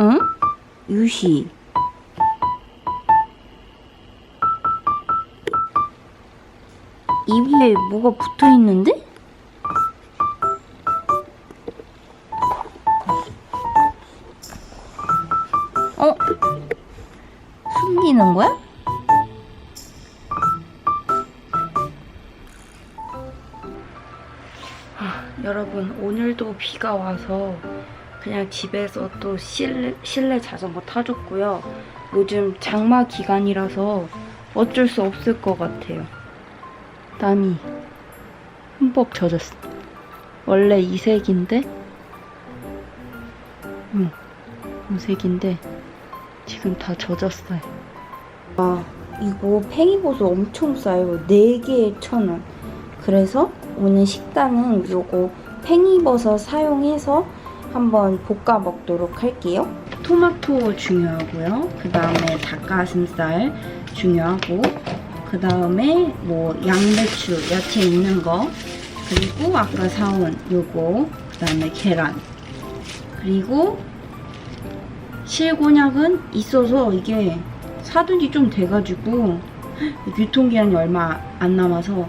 응? 유시. 입에 뭐가 붙어 있는데? 어? 숨기는 거야? 아, 여러분 오늘도 비가 와서 그냥 집에서 또 실내, 실내 자전거 타줬고요. 요즘 장마 기간이라서 어쩔 수 없을 것 같아요. 땀이 흠뻑 젖었어. 원래 이 색인데, 응, 이 색인데 지금 다 젖었어요. 아, 이거 팽이버섯 엄청 싸요. 4개에 천 원. 그래서 오늘 식단은 요거 팽이버섯 사용해서 한번 볶아 먹도록 할게요. 토마토 중요하고요. 그 다음에 닭가슴살 중요하고 그 다음에 뭐 양배추, 야채 있는 거 그리고 아까 사온 요거 그 다음에 계란 그리고 실곤약은 있어서 이게 사둔 지 좀 돼가지고 유통기한이 얼마 안 남아서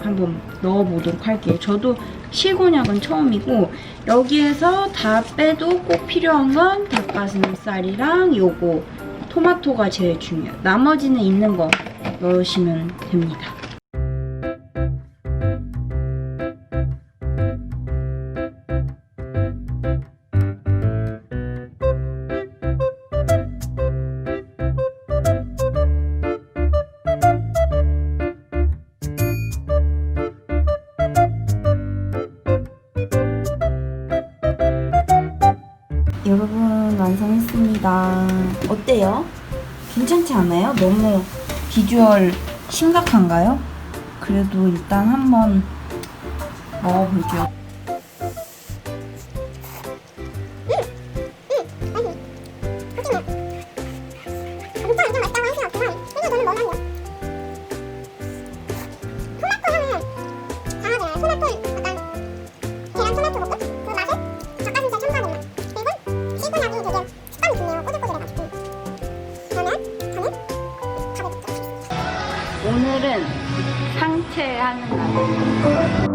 한번 넣어보도록 할게요. 저도 실곤약은 처음이고 여기에서 다 빼도 꼭 필요한 건 닭가슴살이랑 요거 토마토가 제일 중요해요. 나머지는 있는 거 넣으시면 됩니다. 여러분 완성했습니다. 어때요? 괜찮지 않아요? 너무 비주얼 심각한가요? 그래도 일단 한번 먹어볼게요. 오늘은 상체하는 날.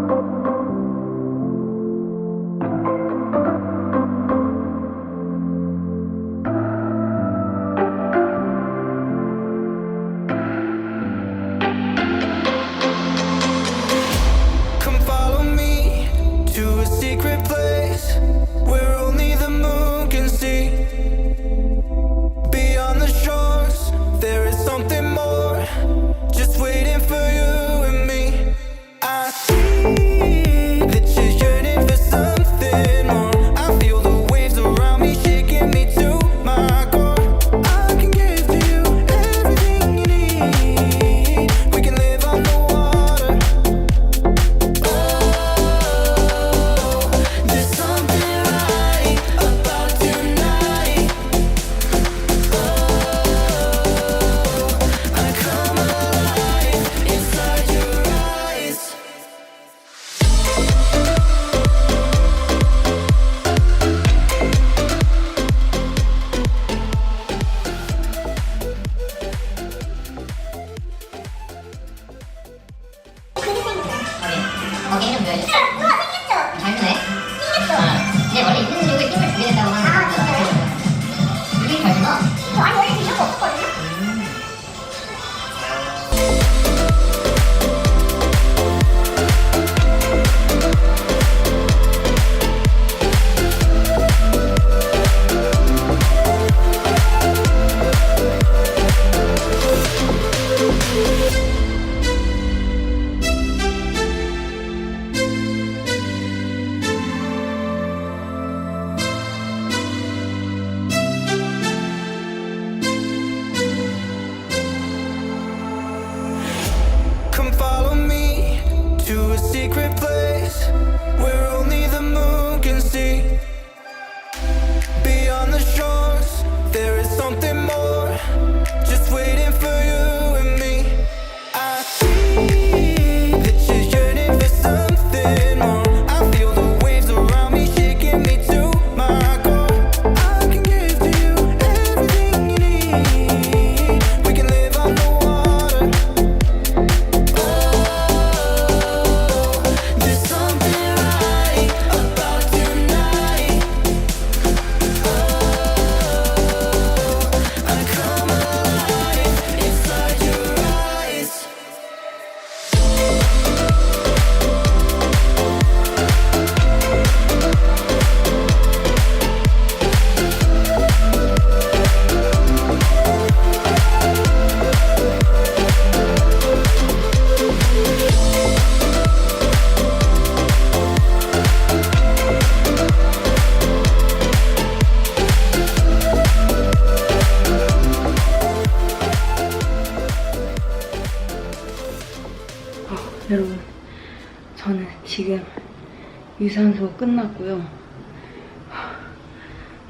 유산소 끝났고요.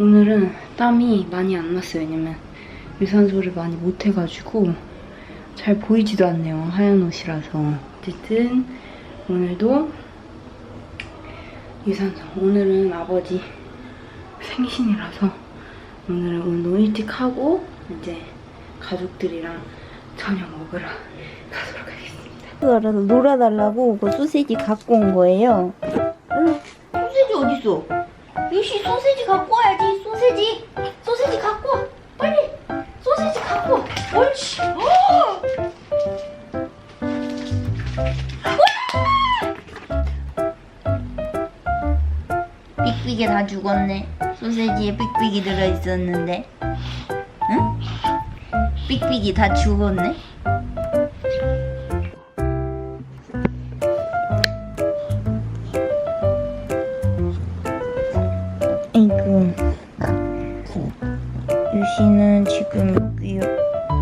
오늘은 땀이 많이 안 났어요. 왜냐면 유산소를 많이 못 해가지고 잘 보이지도 않네요. 하얀 옷이라서. 어쨌든 오늘도 유산소. 오늘은 아버지 생신이라서 오늘은 운동 일찍 하고 이제 가족들이랑 저녁 먹으러 가도록 하겠습니다. 놀아달라고 그 소세지 갖고 온 거예요. 어딨어? 유시 소세지 갖고 와야지 소세지 소세지 갖고 와 빨리 소세지 갖고 와 옳지 어! 삑삑이 다 죽었네. 소세지에 삑삑이 들어있었는데. 응? 삑삑이 다 죽었네.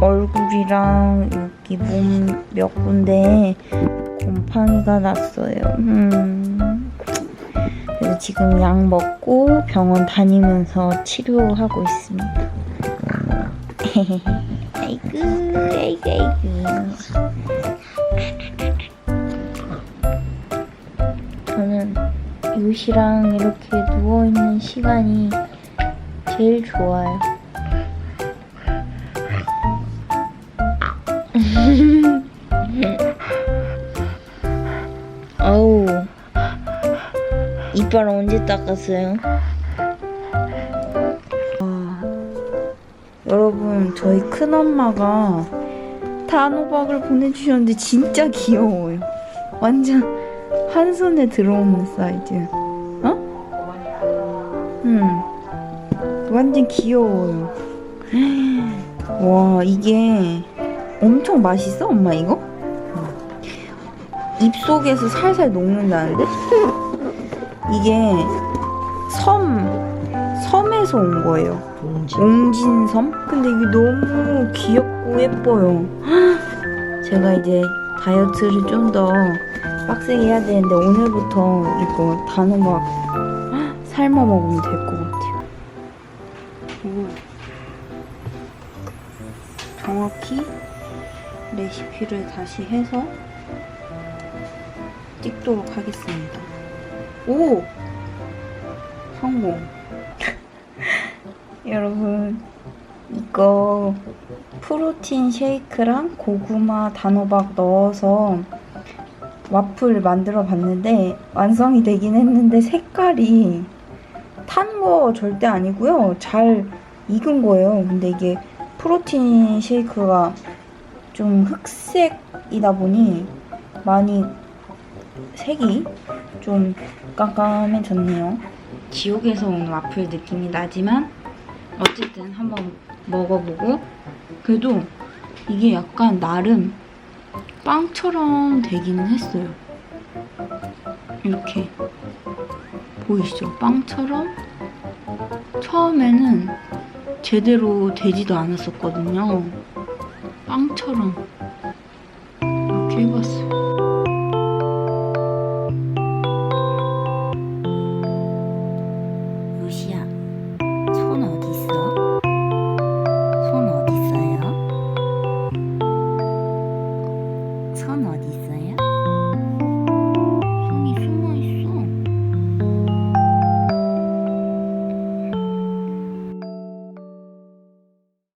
얼굴이랑 여기 몸 몇 군데 곰팡이가 났어요. 음. 그래서 지금 약 먹고 병원 다니면서 치료하고 있습니다. 아이고, 아이고, 아이고. 저는 요시랑 이렇게 누워있는 시간이 제일 좋아요. 언제 닦았어요? 아, 여러분 저희 큰 엄마가 단호박을 보내주셨는데 진짜 귀여워요. 완전 한 손에 들어오는 사이즈. 어? 응. 완전 귀여워요. 와 이게 엄청 맛있어 엄마 이거? 입속에서 살살 녹는다는데? 이게 섬 섬에서 온 거예요. 옹진 섬? 근데 이게 너무 귀엽고 예뻐요. 제가 이제 다이어트를 좀 더 빡세게 해야 되는데 오늘부터 이거 단호박 삶아 먹으면 될 것 같아요. 정확히 레시피를 다시 해서 찍도록 하겠습니다. 오! 성공. 여러분, 이거 프로틴 쉐이크랑 고구마 단호박 넣어서 와플 만들어 봤는데 완성이 되긴 했는데 색깔이 탄 거 절대 아니고요. 잘 익은 거예요. 근데 이게 프로틴 쉐이크가 좀 흑색이다 보니 많이 색이 좀 깜깜해졌네요. 지옥에서 온 와플 느낌이 나지만 어쨌든 한번 먹어보고 그래도 이게 약간 나름 빵처럼 되기는 했어요. 이렇게 보이시죠? 빵처럼 처음에는 제대로 되지도 않았었거든요. 빵처럼.